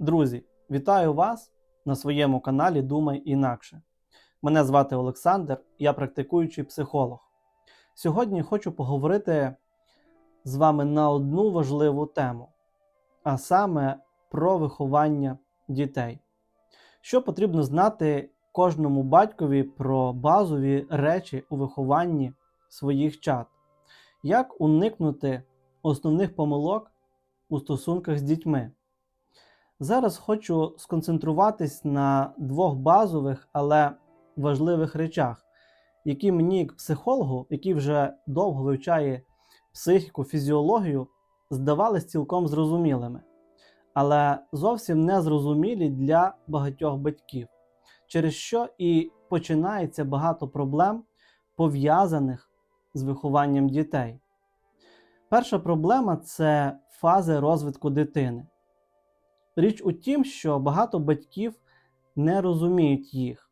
Друзі, вітаю вас на своєму каналі Думай інакше. Мене звати Олександр, я практикуючий психолог. Сьогодні хочу поговорити з вами на одну важливу тему, а саме про виховання дітей. Що потрібно знати кожному батькові про базові речі у вихованні своїх чат? Як уникнути основних помилок у стосунках з дітьми? Зараз хочу сконцентруватись на двох базових, але важливих речах, які мені, як психологу, який вже довго вивчає психіку, фізіологію, здавались цілком зрозумілими, але зовсім не зрозумілі для багатьох батьків, через що і починається багато проблем, пов'язаних з вихованням дітей. Перша проблема це фази розвитку дитини. Річ у тім, що багато батьків не розуміють їх.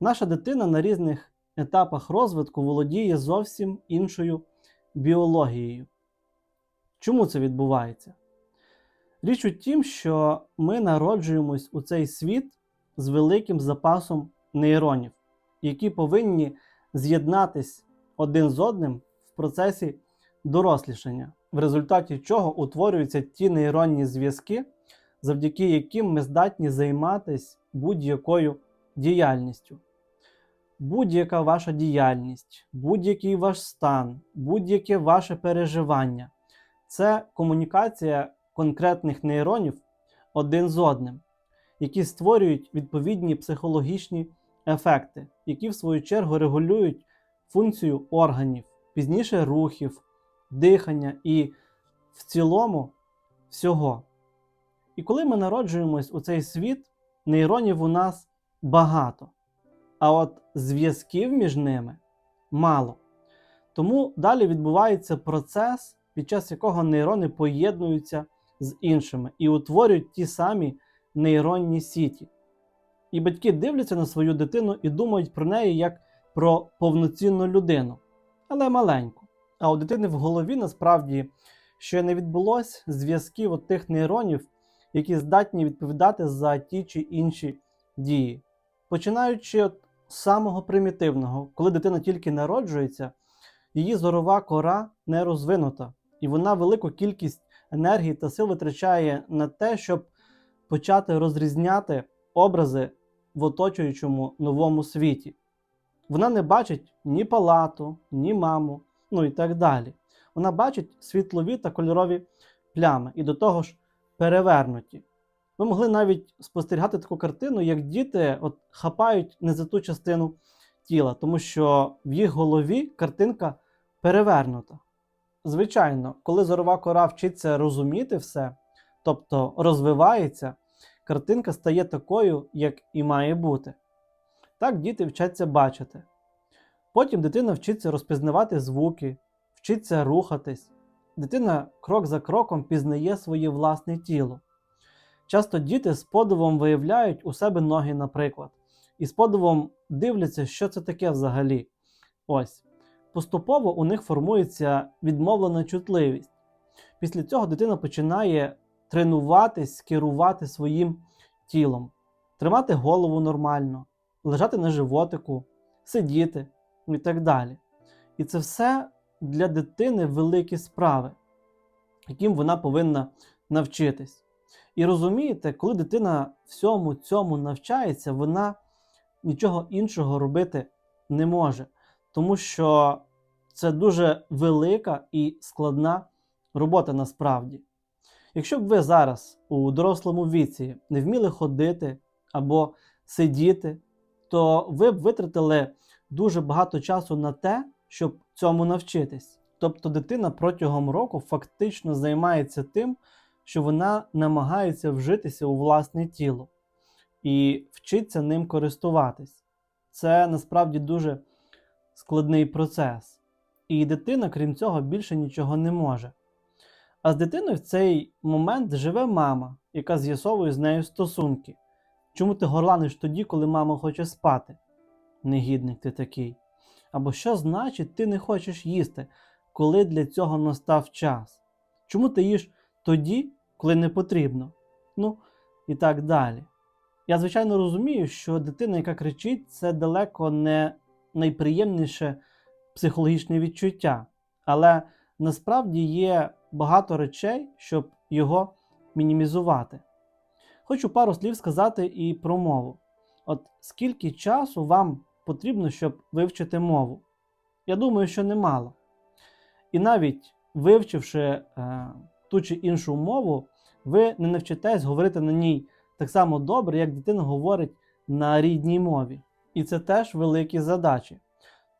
Наша дитина на різних етапах розвитку володіє зовсім іншою біологією. Чому це відбувається? Річ у тім, що ми народжуємось у цей світ з великим запасом нейронів, які повинні з'єднатись один з одним в процесі дорослішання, в результаті чого утворюються ті нейронні зв'язки завдяки яким ми здатні займатися будь-якою діяльністю. Будь-яка ваша діяльність, будь-який ваш стан, будь-яке ваше переживання це комунікація конкретних нейронів один з одним, які створюють відповідні психологічні ефекти, які в свою чергу регулюють функцію органів, пізніше рухів, дихання і в цілому всього. І коли ми народжуємось у цей світ, нейронів у нас багато, а от зв'язків між ними мало. Тому далі відбувається процес, під час якого нейрони поєднуються з іншими і утворюють ті самі нейронні сіті. І батьки дивляться на свою дитину і думають про неї як про повноцінну людину, але маленьку. А у дитини в голові насправді ще не відбулось зв'язків от тих нейронів які здатні відповідати за ті чи інші дії. Починаючи з самого примітивного, коли дитина тільки народжується, її зорова кора не розвинута, і вона велику кількість енергії та сил витрачає на те, щоб почати розрізняти образи в оточуючому новому світі. Вона не бачить ні палату, ні маму, ну і так далі. Вона бачить світлові та кольорові плями. І до того ж, перевернуті. Ви могли навіть спостерігати таку картину, як діти от хапають не за ту частину тіла, тому що в їх голові картинка перевернута. Звичайно, коли зорова кора вчиться розуміти все, тобто розвивається, картинка стає такою, як і має бути. Так діти вчаться бачити. Потім дитина вчиться розпізнавати звуки, вчиться рухатись, дитина крок за кроком пізнає своє власне тіло. Часто діти з подивом виявляють у себе ноги, наприклад, і з подивом дивляться, що це таке взагалі. Ось. Поступово у них формується відмовлена чутливість. Після цього дитина починає тренуватись, керувати своїм тілом, тримати голову нормально, лежати на животику, сидіти і так далі. І це все для дитини великі справи, яким вона повинна навчитись. І розумієте, коли дитина всьому цьому навчається, вона нічого іншого робити не може, тому що це дуже велика і складна робота насправді. Якщо б ви зараз у дорослому віці не вміли ходити або сидіти, то ви б витратили дуже багато часу на те, щоб цьому навчитись. Тобто дитина протягом року фактично займається тим, що вона намагається вжитися у власне тіло і вчиться ним користуватись. Це насправді дуже складний процес. І дитина, крім цього, більше нічого не може. А з дитиною в цей момент живе мама, яка з'ясовує з нею стосунки. Чому ти горланиш тоді, коли мама хоче спати? Негідник ти такий. Або що значить, ти не хочеш їсти, коли для цього настав час? Чому ти їш тоді, коли не потрібно? Ну, і так далі. Я, звичайно, розумію, що дитина, яка кричить, це далеко не найприємніше психологічне відчуття, але насправді є багато речей, щоб його мінімізувати. Хочу пару слів сказати і про мову. От скільки часу вам потрібно, щоб вивчити мову? Я думаю, що немало. І навіть вивчивши е, ту чи іншу мову, ви не навчитесь говорити на ній так само добре, як дитина говорить на рідній мові. І це теж великі задачі,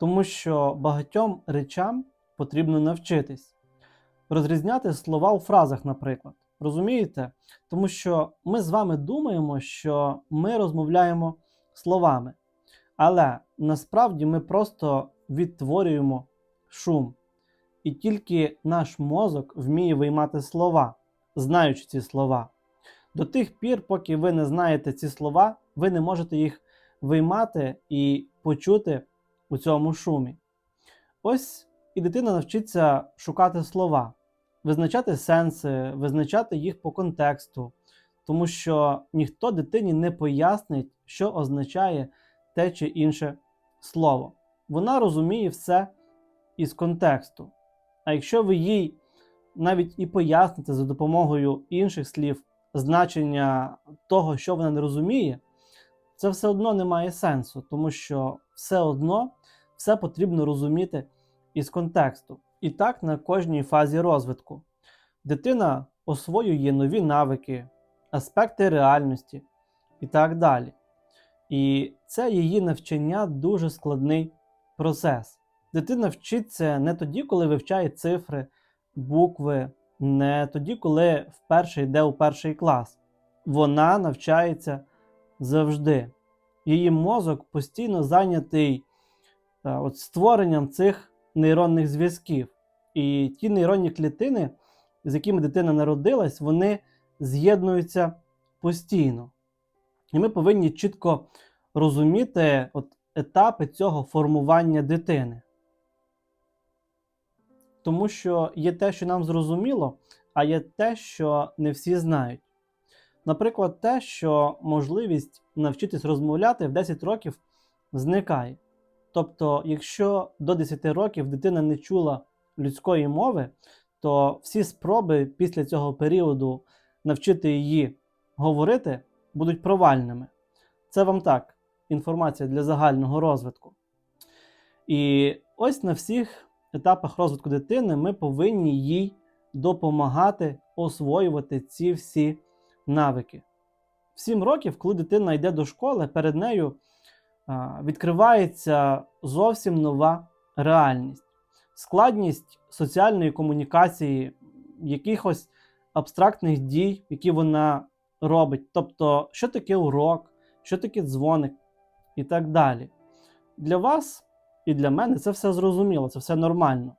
тому що багатьом речам потрібно навчитись. Розрізняти слова у фразах, наприклад. Розумієте? Тому що ми з вами думаємо, що ми розмовляємо словами, але насправді ми просто відтворюємо шум. І тільки наш мозок вміє виймати слова, знаючи ці слова. До тих пір, поки ви не знаєте ці слова, ви не можете їх виймати і почути у цьому шумі. Ось і дитина навчиться шукати слова, визначати сенси, визначати їх по контексту, тому що ніхто дитині не пояснить, що означає те чи інше слово. Вона розуміє все із контексту. А якщо ви їй навіть і поясните за допомогою інших слів значення того, що вона не розуміє, це все одно не має сенсу, тому що все одно все потрібно розуміти із контексту. І так на кожній фазі розвитку. Дитина освоює нові навики, аспекти реальності і так далі. І це її навчання дуже складний процес. Дитина вчиться не тоді, коли вивчає цифри, букви, не тоді, коли вперше йде у перший клас. Вона навчається завжди. Її мозок постійно зайнятий е, от, створенням цих нейронних зв'язків. І ті нейронні клітини, з якими дитина народилась, вони з'єднуються постійно. І ми повинні чітко розуміти от, етапи цього формування дитини. Тому що є те, що нам зрозуміло, а є те, що не всі знають. Наприклад, те, що можливість навчитись розмовляти в 10 років зникає. Тобто, якщо до 10 років дитина не чула людської мови, то всі спроби після цього періоду навчити її говорити будуть провальними. Це вам так, інформація для загального розвитку. І ось на всіх етапах розвитку дитини ми повинні їй допомагати освоювати ці всі навики. В 7 років, коли дитина йде до школи, перед нею відкривається зовсім нова реальність, складність соціальної комунікації, якихось абстрактних дій, які вона робить. Тобто, що таке урок, що таке дзвоник і так далі. Для вас і для мене це все зрозуміло, це все нормально.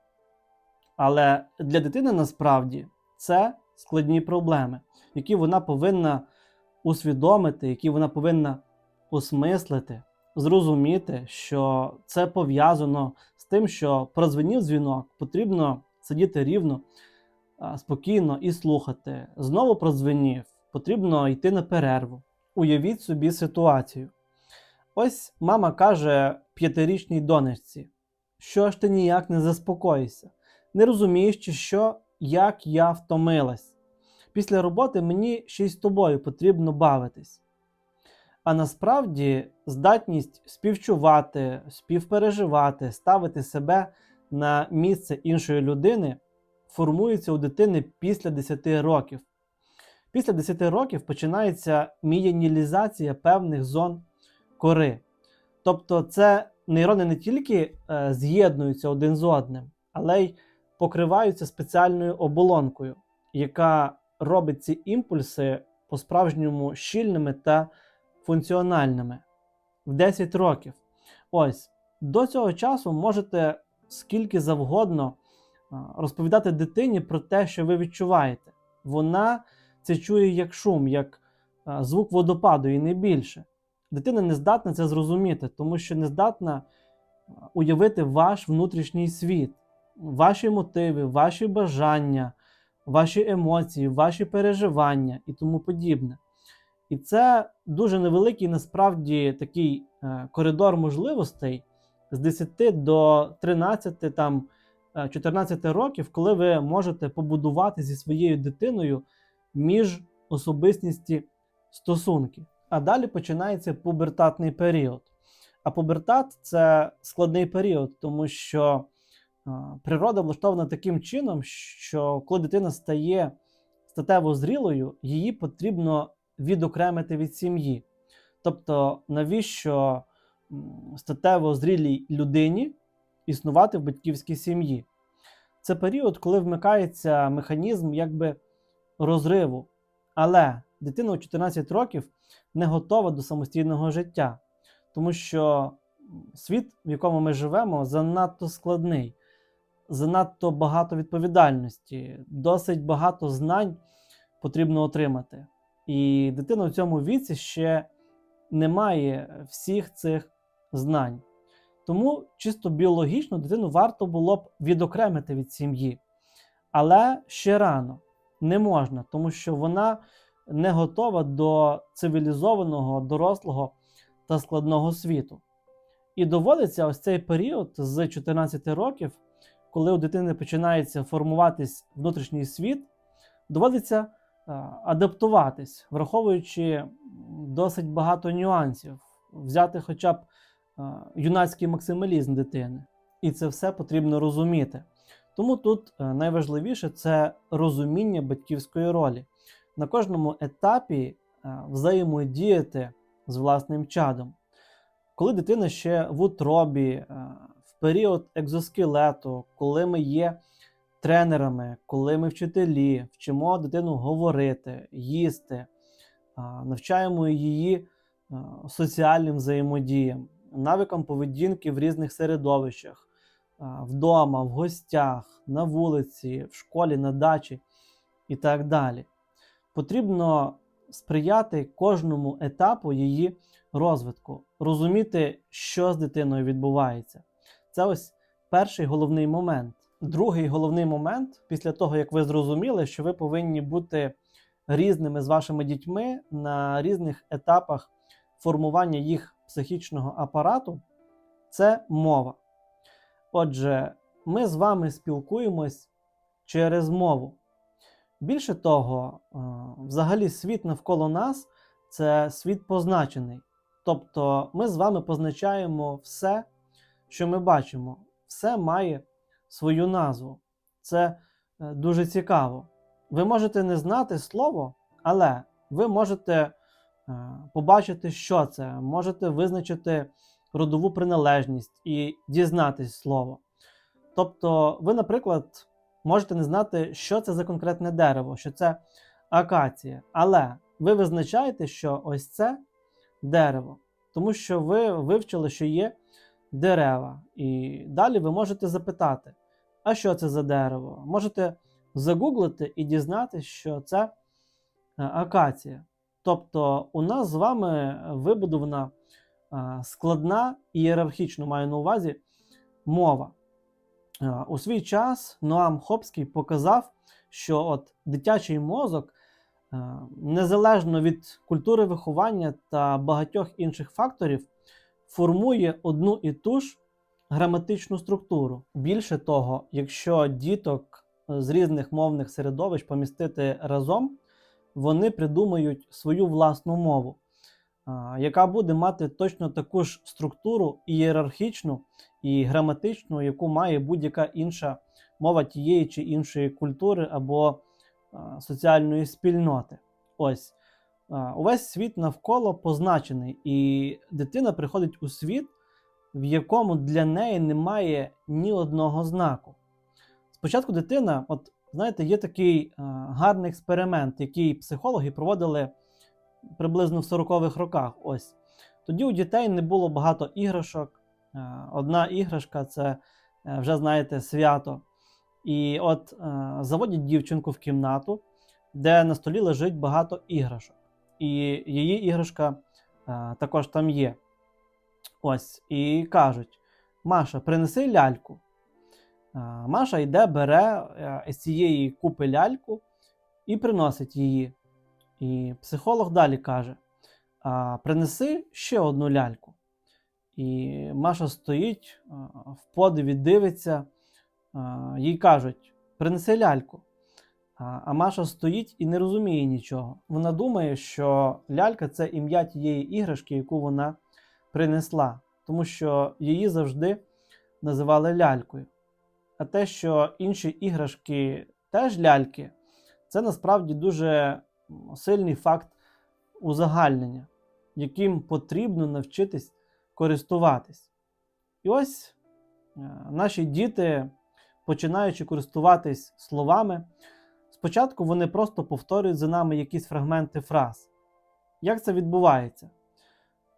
Але для дитини насправді це складні проблеми, які вона повинна усвідомити, які вона повинна осмислити, зрозуміти, що це пов'язано з тим, що прозвенів дзвінок, потрібно сидіти рівно, спокійно і слухати. Знову прозвенів, потрібно йти на перерву. Уявіть собі ситуацію. Ось мама каже п'ятирічній донечці, що ж ти ніяк не заспокоїшся, не розумієш, чи що, як я втомилась. Після роботи мені ще й з тобою потрібно бавитись. А насправді здатність співчувати, співпереживати, ставити себе на місце іншої людини формується у дитини після 10 років. Після 10 років починається мієнілізація певних зон кори. Тобто, це нейрони не тільки е, з'єднуються один з одним, але й покриваються спеціальною оболонкою, яка робить ці імпульси по-справжньому щільними та функціональними в 10 років. Ось до цього часу можете скільки завгодно е, розповідати дитині про те, що ви відчуваєте. Вона це чує як шум, як е, звук водопаду і не більше. Дитина не здатна це зрозуміти, тому що не здатна уявити ваш внутрішній світ, ваші мотиви, ваші бажання, ваші емоції, ваші переживання і тому подібне. І це дуже невеликий насправді такий е, коридор можливостей з 10 до 13, там, е, 14 років, коли ви можете побудувати зі своєю дитиною міжособистісні стосунки. А далі починається пубертатний період. А пубертат це складний період, тому що природа влаштована таким чином, що коли дитина стає статево зрілою, її потрібно відокремити від сім'ї. Тобто, навіщо статево зрілій людині існувати в батьківській сім'ї? Це період, коли вмикається механізм якби розриву. Але дитина у 14 років не готова до самостійного життя, тому що світ, в якому ми живемо, занадто складний, занадто багато відповідальності, досить багато знань потрібно отримати. І дитина в цьому віці ще не має всіх цих знань. Тому чисто біологічно дитину варто було б відокремити від сім'ї. Але ще рано не можна, тому що вона не готова до цивілізованого, дорослого та складного світу. І доводиться ось цей період з 14 років, коли у дитини починається формуватись внутрішній світ, доводиться е, адаптуватись, враховуючи досить багато нюансів, взяти хоча б е, юнацький максималізм дитини. І це все потрібно розуміти. Тому тут е, найважливіше це розуміння батьківської ролі. На кожному етапі е, взаємодіяти з власним чадом. Коли дитина ще в утробі, е, в період екзоскелету, коли ми є тренерами, коли ми вчителі, вчимо дитину говорити, їсти, навчаємо її соціальним взаємодіям, навикам поведінки в різних середовищах, вдома, в гостях, на вулиці, в школі, на дачі і так далі. Потрібно сприяти кожному етапу її розвитку, розуміти, що з дитиною відбувається. Це ось перший головний момент. Другий головний момент, після того, як ви зрозуміли, що ви повинні бути різними з вашими дітьми на різних етапах формування їх психічного апарату, це мова. Отже, ми з вами спілкуємось через мову. Більше того, е, взагалі світ навколо нас це світ позначений. Тобто ми з вами позначаємо все, що ми бачимо. Все має свою назву. Це е, дуже цікаво. Ви можете не знати слово, але ви можете е, побачити, що це, можете визначити родову приналежність і дізнатись слово. Тобто, ви, наприклад, можете не знати, що це за конкретне дерево, що це акація. Але ви визначаєте, що ось це дерево, тому що ви вивчили, що є дерева. І далі ви можете запитати, а що це за дерево? Можете загуглити і дізнатися, що це е, акація. Тобто, у нас з вами вибудована е, складна ієрархічно маю на увазі мова. Е, У свій час Ноам Хопський показав, що от дитячий мозок, е, незалежно від культури виховання та багатьох інших факторів, формує одну і ту ж граматичну структуру. Більше того, якщо діток з різних мовних середовищ помістити разом, вони придумають свою власну мову, яка буде мати точно таку ж структуру ієрархічну і граматичну, яку має будь-яка інша мова тієї чи іншої культури або соціальної спільноти. Ось увесь світ навколо позначений, і дитина приходить у світ, в якому для неї немає ні одного знаку. Спочатку дитина, от знаєте, є такий гарний експеримент, який психологи проводили приблизно в 40-х роках. Ось тоді у дітей не було багато іграшок. Е, Одна іграшка це е, вже знаєте свято. І от е, заводять дівчинку в кімнату, де на столі лежить багато іграшок. І її іграшка також там є. Ось, і кажуть: Маша, принеси ляльку. Маша йде, бере з цієї купи ляльку і приносить її. І психолог далі каже: а, принеси ще одну ляльку. І Маша стоїть в подиві, дивиться, їй кажуть: принеси ляльку. А Маша стоїть і не розуміє нічого. Вона думає, що лялька це ім'я тієї іграшки, яку вона принесла, тому що її завжди називали лялькою. А те, що інші іграшки теж ляльки, це насправді дуже сильний факт узагальнення, яким потрібно навчитись користуватись. І ось е, наші діти, починаючи користуватись словами, спочатку вони просто повторюють за нами якісь фрагменти фраз. Як це відбувається?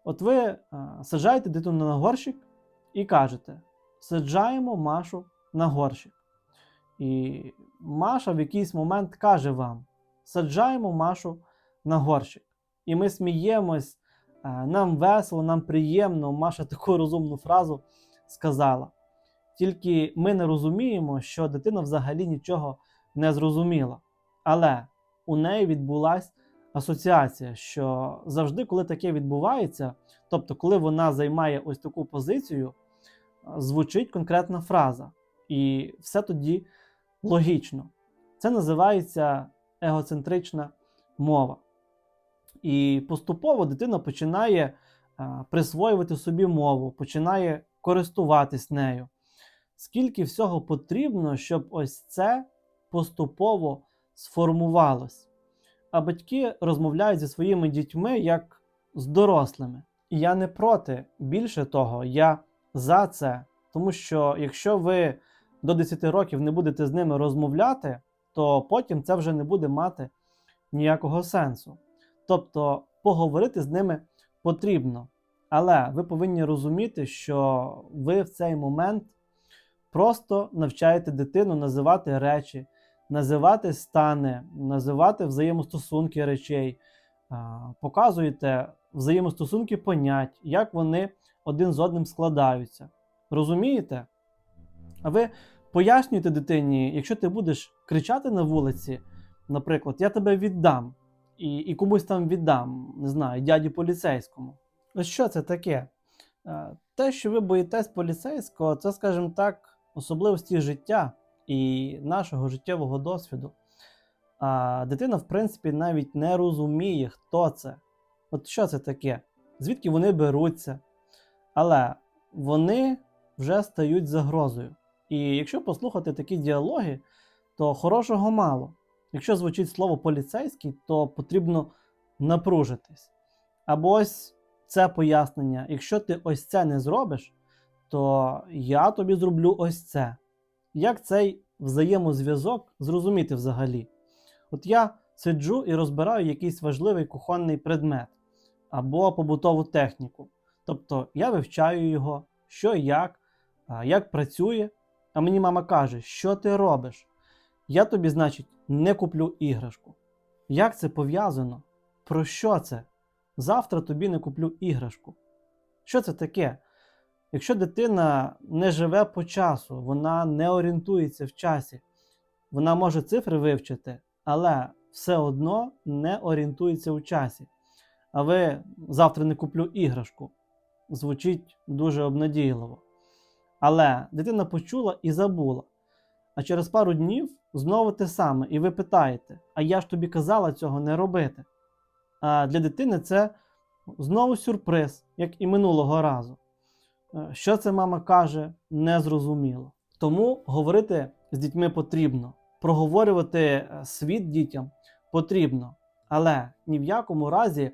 От ви е, саджаєте дитину на горщик і кажете: саджаємо Машу на горщик. І Маша в якийсь момент каже вам: саджаємо Машу на горщик. І ми сміємось, е, нам весело, нам приємно. Маша таку розумну фразу сказала. Тільки ми не розуміємо, що дитина взагалі нічого не зрозуміла. Але у неї відбулася асоціація, що завжди, коли таке відбувається, тобто, коли вона займає ось таку позицію, звучить конкретна фраза. І все тоді логічно. Це називається егоцентрична мова. І поступово дитина починає присвоювати собі мову, починає користуватись нею. Скільки всього потрібно, щоб ось це поступово сформувалось. А батьки розмовляють зі своїми дітьми як з дорослими. І я не проти. Більше того, я за це. Тому що якщо ви до 10 років не будете з ними розмовляти, то потім це вже не буде мати ніякого сенсу. Тобто поговорити з ними потрібно. Але ви повинні розуміти, що ви в цей момент просто навчаєте дитину називати речі, називати стани, називати взаємостосунки речей, показуєте взаємостосунки понять, як вони один з одним складаються. Розумієте? А ви пояснюєте дитині, якщо ти будеш кричати на вулиці, наприклад, я тебе віддам і і комусь там віддам, не знаю, дяді поліцейському. Ось що це таке? Те, що ви боїтесь поліцейського, це, скажімо так, особливості життя і нашого життєвого досвіду. А дитина, в принципі, навіть не розуміє, хто це. От що це таке, звідки вони беруться. Але вони вже стають загрозою. І якщо послухати такі діалоги, то хорошого мало. Якщо звучить слово поліцейський, то потрібно напружитись. Або ось це пояснення: якщо ти ось це не зробиш, то я тобі зроблю ось це. Як цей взаємозв'язок зрозуміти взагалі? От я сиджу і розбираю якийсь важливий кухонний предмет або побутову техніку. Тобто я вивчаю його, що і як, як працює. А мені мама каже, що ти робиш? Я тобі, значить, не куплю іграшку. Як це пов'язано? Про що це? Завтра тобі не куплю іграшку. Що це таке? Якщо дитина не живе по часу, вона не орієнтується в часі, вона може цифри вивчити, але все одно не орієнтується у часі. А ви завтра не куплю іграшку. Звучить дуже обнадійливо. Але дитина почула і забула. А через пару днів знову те саме, і ви питаєте: а я ж тобі казала цього не робити. А для дитини це знову сюрприз, як і минулого разу. Е, що це мама каже, незрозуміло. Тому говорити з дітьми потрібно, проговорювати е, світ дітям потрібно. Але ні в якому разі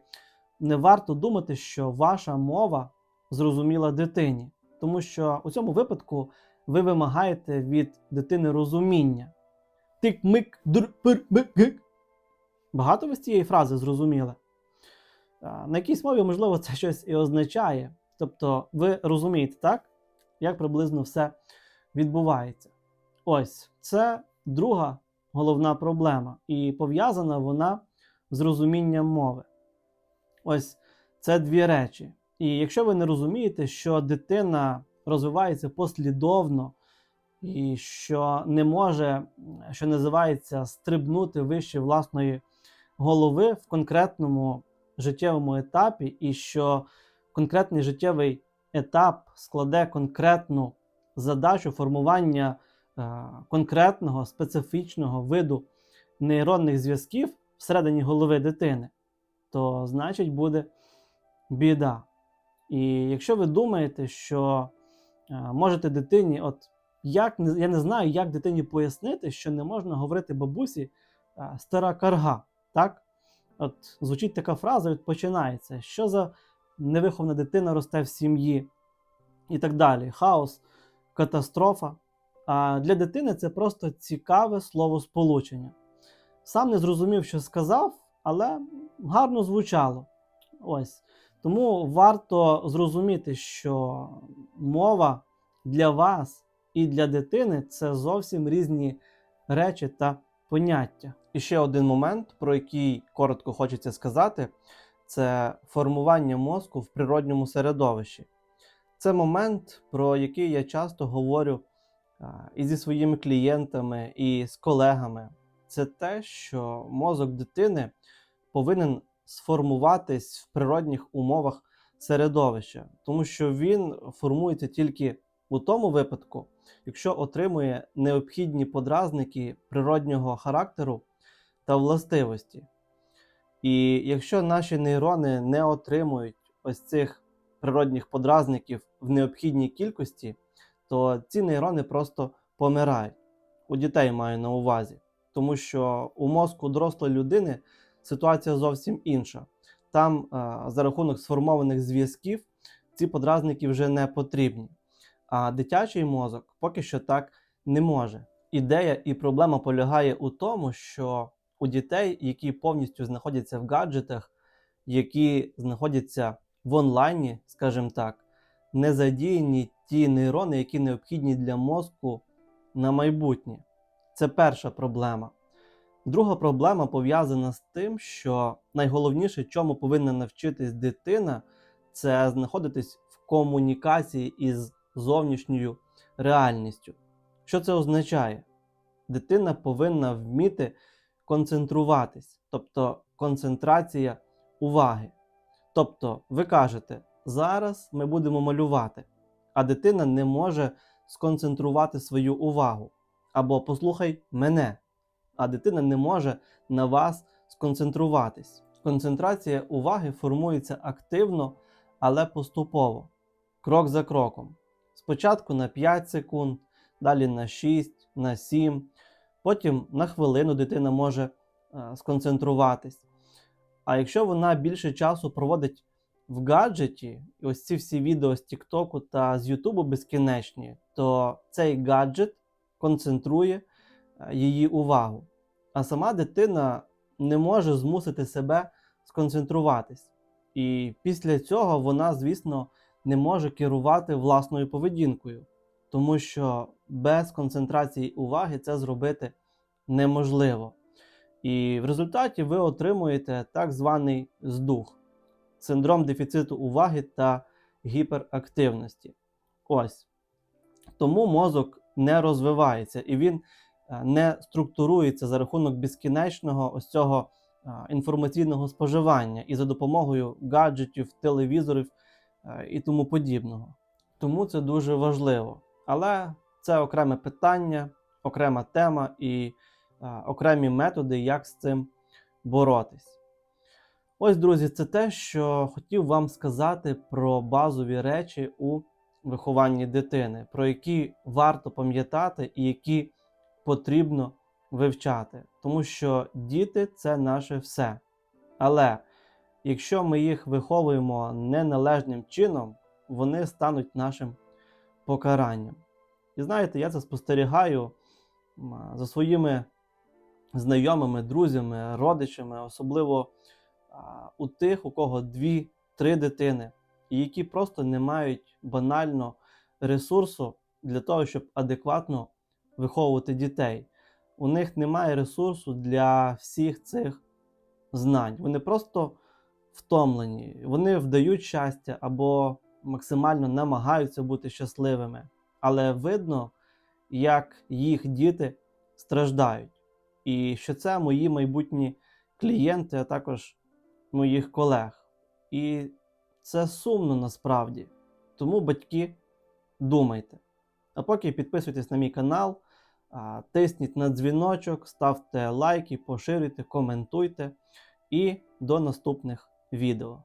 не варто думати, що ваша мова зрозуміла дитині. Тому що у цьому випадку ви вимагаєте від дитини розуміння. Тик-мик, дур-пир-мик-гик. Багато ви з цієї фрази зрозуміли? На якійсь мові, можливо, це щось і означає. Тобто, ви розумієте, так? Як приблизно все відбувається. Ось це друга головна проблема. І пов'язана вона з розумінням мови. Ось це дві речі. І якщо ви не розумієте, що дитина розвивається послідовно, і що не може, що називається, стрибнути вище власної голови в конкретному життєвому етапі, і що конкретний життєвий етап складе конкретну задачу формування е, конкретного специфічного виду нейронних зв'язків всередині голови дитини, то значить буде біда. І якщо ви думаєте, що е, можете дитині, от як я не знаю, як дитині пояснити, що не можна говорити бабусі е, стара карга. Так? От звучить така фраза, от починається. Що за невихована дитина росте в сім'ї і так далі. Хаос, катастрофа. А для дитини це просто цікаве словосполучення. Сам не зрозумів, що сказав, але гарно звучало. Ось. Тому варто зрозуміти, що мова для вас і для дитини це зовсім різні речі та поняття. І ще один момент, про який коротко хочеться сказати, це формування мозку в природньому середовищі. Це момент, про який я часто говорю і зі своїми клієнтами, і з колегами. Це те, що мозок дитини повинен сформуватись в природних умовах середовища, тому що він формується тільки у тому випадку, якщо отримує необхідні подразники природнього характеру та властивості. І якщо наші нейрони не отримують ось цих природних подразників в необхідній кількості, то ці нейрони просто помирають. У дітей маю на увазі. Тому що у мозку дорослої людини ситуація зовсім інша. Там е, за рахунок сформованих зв'язків ці подразники вже не потрібні. А дитячий мозок поки що так не може. Ідея і проблема полягає у тому, що у дітей, які повністю знаходяться в гаджетах, які знаходяться в онлайні, скажімо так, не задіяні ті нейрони, які необхідні для мозку на майбутнє. Це перша проблема. Друга проблема пов'язана з тим, що найголовніше, чому повинна навчитись дитина, це знаходитись в комунікації із зовнішньою реальністю. Що це означає? Дитина повинна вміти концентруватись, тобто концентрація уваги. Тобто, ви кажете, зараз ми будемо малювати, а дитина не може сконцентрувати свою увагу. Або послухай мене, а дитина не може на вас сконцентруватись. Концентрація уваги формується активно, але поступово, крок за кроком. Спочатку на 5 секунд, далі на 6, на 7, потім на хвилину дитина може е, сконцентруватись. А якщо вона більше часу проводить в гаджеті, ось ці всі відео з Тіктоку та з Ютубу безкінечні, то цей гаджет концентрує е, її увагу. А сама дитина не може змусити себе сконцентруватись. І після цього вона, звісно, не може керувати власною поведінкою, тому що без концентрації уваги це зробити неможливо. І в результаті ви отримуєте так званий здух, синдром дефіциту уваги та гіперактивності. Ось. Тому мозок не розвивається і він не структурується за рахунок безкінечного ось цього е, інформаційного споживання і за допомогою гаджетів, телевізорів е, і тому подібного. Тому це дуже важливо. Але це окреме питання, окрема тема і е, окремі методи, як з цим боротись. Ось, друзі, це те, що хотів вам сказати про базові речі у вихованні дитини, про які варто пам'ятати і які потрібно вивчати. Тому що діти це наше все. Але якщо ми їх виховуємо неналежним чином, вони стануть нашим покаранням. І знаєте, я це спостерігаю за своїми знайомими, друзями, родичами, особливо у тих, у кого дві-три дитини, і які просто не мають банально ресурсу для того, щоб адекватно виховувати дітей. У них немає ресурсу для всіх цих знань. Вони просто втомлені, вони вдають щастя або максимально намагаються бути щасливими. Але видно, як їх діти страждають, і що це мої майбутні клієнти, а також моїх колег. І це сумно насправді. Тому, батьки, думайте. А поки підписуйтесь на мій канал, тисніть на дзвіночок, ставте лайки, поширюйте, коментуйте. І до наступних відео.